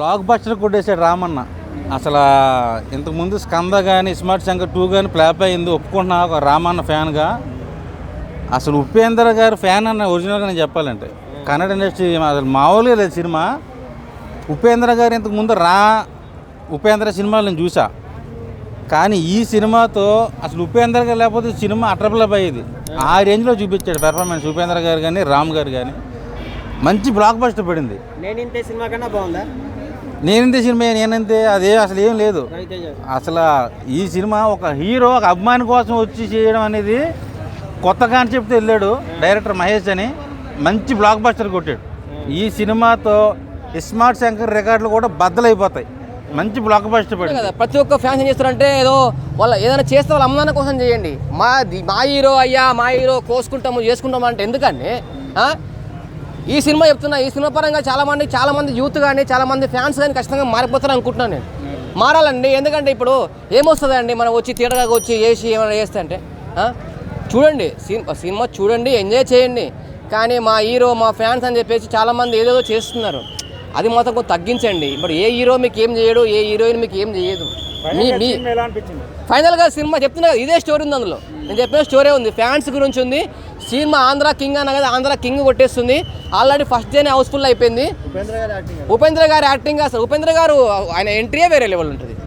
Block buster కొట్టేసాడు Ramanna. అసలు ఇంతకుముందు స్కంద కానీ స్మార్ట్ శంకర్ టూ కానీ ఫ్లాప్ అయింది ఒప్పుకుంటున్నా ఒక రామన్న ఫ్యాన్గా. అసలు ఉపేంద్ర గారు ఫ్యాన్ అన్న ఒరిజినల్గా నేను చెప్పాలంటే. కన్నడ ఇండస్ట్రీ అసలు మామూలుగా లేదు సినిమా. ఉపేంద్ర గారు ఇంతకుముందు రా ఉపేంద్ర సినిమాలు నేను చూసా. కానీ ఈ సినిమాతో అసలు ఉపేంద్ర గారు లేకపోతే సినిమా అట్రప్లప్ అయ్యేది. ఆ రేంజ్లో చూపించాడు పెర్ఫార్మెన్స్ ఉపేంద్ర గారు కానీ రామ్ గారు కానీ మంచి బ్లాక్ బస్టర్ పడింది. నేను ఇంతే సినిమా కన్నా బాగుందా? నేనంతే సినిమా నేనంతే అదే అసలు ఏం లేదు. అసలు ఈ సినిమా ఒక హీరో ఒక అభిమాని కోసం వచ్చి చేయడం అనేది కొత్త కాన్సెప్ట్ వెళ్ళాడు డైరెక్టర్ మహేష్ అని. మంచి బ్లాక్ బస్టర్ కొట్టాడు. ఈ సినిమాతో స్మార్ట్ శంకర్ రికార్డులు కూడా బద్దలైపోతాయి. మంచి బ్లాక్ బస్టర్ కదా ప్రతి ఒక్క ఫ్యాన్స్ ఏం చేస్తారంటే ఏదో వాళ్ళ ఏదైనా చేస్తే వాళ్ళ అమ్మానాన్న కోసం చేయండి. మా మా హీరో అయ్యా మా హీరో కోసుకుంటాము చేసుకుంటాము అంటే ఎందుకండి? ఈ సినిమా చెప్తున్నా ఈ సినిమా పరంగా చాలామంది చాలామంది యూత్ కానీ చాలామంది ఫ్యాన్స్ కానీ ఖచ్చితంగా మారిపోతారు అనుకుంటున్నాను నేను. మారాలండి ఎందుకంటే ఇప్పుడు ఏమొస్తుందండి మనం వచ్చి థియేటర్గా వచ్చి చేసి ఏమైనా చేస్తే అంటే చూడండి సినిమా సినిమా చూడండి ఎంజాయ్ చేయండి. కానీ మా హీరో మా ఫ్యాన్స్ అని చెప్పేసి చాలామంది ఏదేదో చేస్తున్నారు. అది మాత్రం కొంచెం తగ్గించండి. ఇప్పుడు ఏ హీరో మీకు ఏం చేయడు ఏ హీరోయిన్ మీకు ఏం చేయదు. మీ మీ ఫైనల్గా సినిమా చెప్తున్నా కదా ఇదే స్టోరీ ఉంది అందులో. నేను చెప్పిన స్టోరీ ఉంది. ఫ్యాన్స్ గురించి ఉంది. సినిమా ఆంధ్ర కింగ్ అన్న కదా ఆంధ్ర కింగ్ కొట్టేస్తుంది. ఆల్రెడీ ఫస్ట్ డేనే హౌస్ఫుల్ అయిపోయింది. ఉపేంద్ర గారి యాక్టింగ్ ఉపేంద్ర గారి యాక్టింగ్ అసలు ఉపేంద్ర గారు ఆయన ఎంట్రీయే వేరే లెవెల్ ఉంటుంది.